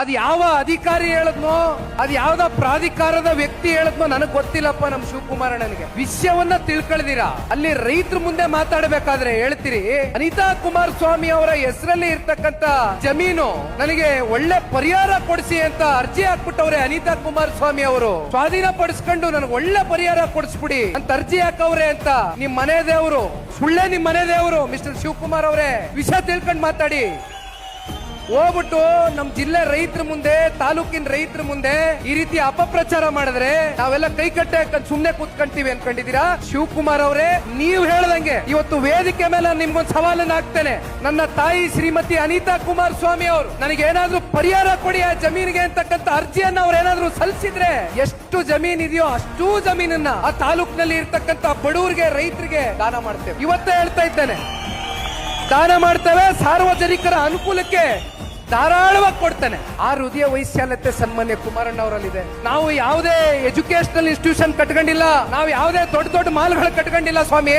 ಅದ್ ಯಾವ ಅಧಿಕಾರಿ ಹೇಳದ್ನೋ, ಅದ್ ಯಾವ್ದ ಪ್ರಾಧಿಕಾರದ ವ್ಯಕ್ತಿ ಹೇಳದ್ನೋ ನನಗ್ ಗೊತ್ತಿಲ್ಲಪ್ಪ ನಮ್ ಶಿವಕುಮಾರ ನನಗೆ ವಿಷಯವನ್ನ ತಿಳ್ಕೊಳ್ದಿರಾ? ಅಲ್ಲಿ ರೈತರ ಮುಂದೆ ಮಾತಾಡಬೇಕಾದ್ರೆ ಹೇಳ್ತೀರಿ, ಅನಿತಾ ಕುಮಾರಸ್ವಾಮಿ ಅವರ ಹೆಸರಲ್ಲಿ ಇರ್ತಕ್ಕಂತ ಜಮೀನು ನನಗೆ ಒಳ್ಳೆ ಪರಿಹಾರ ಕೊಡಿಸಿ ಅಂತ ಅರ್ಜಿ ಹಾಕ್ಬಿಟ್ಟವ್ರೆ ಅನಿತಾ ಕುಮಾರಸ್ವಾಮಿ ಅವರು. ಸ್ವಾಧೀನ ಪಡಿಸ್ಕೊಂಡು ನನಗೆ ಒಳ್ಳೆ ಪರಿಹಾರ ಕೊಡಿಸ್ಬಿಡಿ ಅಂತ ಅರ್ಜಿ ಹಾಕವ್ರೆ ಅಂತ ನಿಮ್ ಮನೆ ದೇವರು. ಸುಳ್ಳೆ ನಿಮ್ ಮನೆ ದೇವರು, ಮಿಸ್ಟರ್ ಶಿವಕುಮಾರ್ ಅವರೇ. ವಿಷಯ ತಿಳ್ಕೊಂಡು ಮಾತಾಡಿ. ಹೋಗ್ಬಿಟ್ಟು ನಮ್ ಜಿಲ್ಲೆ ರೈತರ ಮುಂದೆ, ತಾಲೂಕಿನ ರೈತರ ಮುಂದೆ ಈ ರೀತಿ ಅಪಪ್ರಚಾರ ಮಾಡಿದ್ರೆ ನಾವೆಲ್ಲ ಕೈ ಕಟ್ಟೆ ಸುಮ್ನೆ ಕೂತ್ಕೊಂತೀವಿ ಅನ್ಕೊಂಡಿದೀರಾ ಶಿವಕುಮಾರ್ ಅವರೇ, ನೀವು ಹೇಳ್ದಂಗೆ. ಇವತ್ತು ವೇದಿಕೆ ಮೇಲೆ ನಾನ್ ನಿಮ್ಗೊಂದು ಸವಾಲನ್ನ ಹಾಕ್ತೇನೆ. ನನ್ನ ತಾಯಿ ಶ್ರೀಮತಿ ಅನಿತಾ ಕುಮಾರ್ ಸ್ವಾಮಿ ಅವರು, ನನಗೆ ಏನಾದ್ರೂ ಪರಿಹಾರ ಕೊಡಿ ಆ ಜಮೀನಿಗೆ ಅಂತಕ್ಕಂತ ಅರ್ಜಿಯನ್ನ ಅವ್ರು ಏನಾದ್ರೂ ಸಲ್ಲಿಸಿದ್ರೆ ಎಷ್ಟು ಜಮೀನ್ ಇದೆಯೋ ಅಷ್ಟೂ ಜಮೀನನ್ನ ಆ ತಾಲೂಕಿನಲ್ಲಿ ಇರ್ತಕ್ಕಂತ ಬಡವರಿಗೆ ರೈತರಿಗೆ ದಾನ ಮಾಡ್ತೇವೆ. ಇವತ್ತೇ ಹೇಳ್ತಾ ಇದ್ದೇನೆ. ದಾನ ಮಾಡ್ತೇವೆ, ಸಾರ್ವಜನಿಕರ ಅನುಕೂಲಕ್ಕೆ ಧಾರಾಳವಾಗಿ ಕೊಡ್ತಾನೆ. ಆ ಹೃದಯ ವೈಶಾಲ್ಯತೆ ಸನ್ಮಾನ್ಯ ಕುಮಾರಣ್ಣ ಅವರಲ್ಲಿದೆ. ನಾವು ಯಾವುದೇ ಎಜುಕೇಶನಲ್ ಇನ್ಸ್ಟಿಟ್ಯೂಷನ್ ಕಟ್ಕೊಂಡಿಲ್ಲ, ನಾವು ಯಾವುದೇ ದೊಡ್ಡ ದೊಡ್ಡ ಮಾಲ್ಗಳು ಕಟ್ಕೊಂಡಿಲ್ಲ ಸ್ವಾಮಿ